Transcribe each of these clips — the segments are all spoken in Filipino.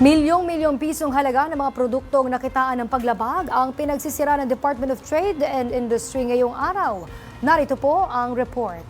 Milyong-milyong pisong halaga ng mga produktong nakitaan ng paglabag ang pinagsisira ng Department of Trade and Industry ngayong araw. Narito po ang report.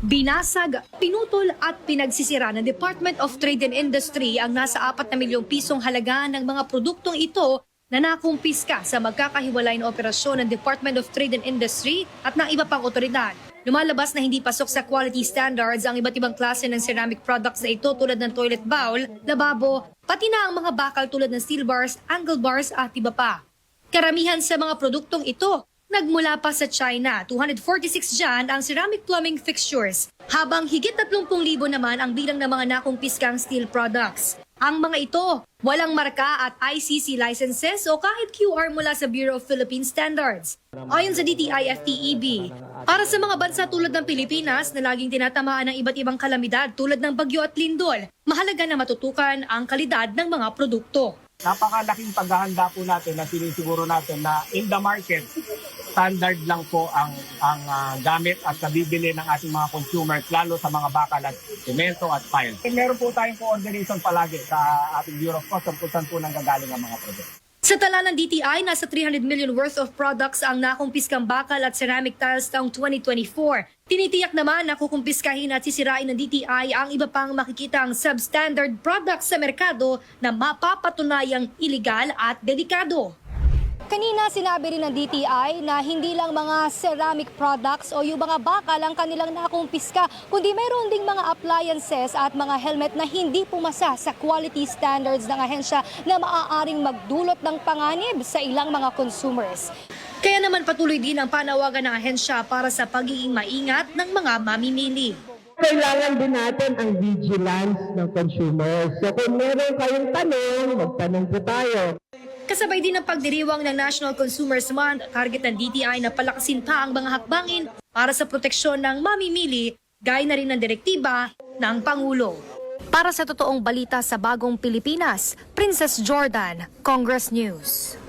Binasag, pinutol at pinagsisira ng Department of Trade and Industry ang nasa 4 na milyong pisong halaga ng mga produktong ito na nakumpiska sa magkakahiwalay na operasyon ng Department of Trade and Industry at ng iba pang otoridad. Lumalabas na hindi pasok sa quality standards ang iba't ibang klase ng ceramic products na ito tulad ng toilet bowl, lababo, pati na ang mga bakal tulad ng steel bars, angle bars at iba pa. Karamihan sa mga produktong ito nagmula pa sa China. 246 dyan ang ceramic plumbing fixtures, habang higit 30,000 naman ang bilang ng mga nakumpiskang steel products. Ang mga ito, walang marka at ICC licenses o kahit QR mula sa Bureau of Philippine Standards. Ayon sa DTI-FTEB, para sa mga bansa tulad ng Pilipinas na laging tinatamaan ng iba't ibang kalamidad tulad ng bagyo at lindol, mahalaga na matutukan ang kalidad ng mga produkto. napakalaking paghahanda po natin na sinisiguro natin na in the market, standard lang po ang ang ah, gamit at nabibili ng ating mga consumers, lalo sa mga bakal at semento at tile. Eh, meron po tayong coordination palagi sa ating Bureau of Customs kung saan po nanggagaling ang mga produkto. Sa tala ng DTI, nasa 300 million worth of products ang nakumpiskang bakal at ceramic tiles taong 2024. Tinitiyak naman na kukumpiskahin at sisirain ng DTI ang iba pang makikitang substandard products sa merkado na mapapatunayang iligal at delikado. Kanina sinabi rin ng DTI na hindi lang mga ceramic products o yung mga bakal ang kanilang nakumpiska, kundi mayroon ding mga appliances at mga helmet na hindi pumasa sa quality standards ng ahensya na maaaring magdulot ng panganib sa ilang mga consumers. Kaya naman patuloy din ang panawagan ng ahensya para sa pagiging maingat ng mga mamimili. kailangan din natin ang vigilance ng consumers. So kung meron kayong tanong, magtanong po tayo. Kasabay din ang pagdiriwang ng National Consumers Month, target ng DTI na palakasin pa ang mga hakbangin para sa proteksyon ng mamimili, gaya na rin ng direktiba ng Pangulo. Para sa totoong balita sa bagong Pilipinas, Princess Jordan, Congress News.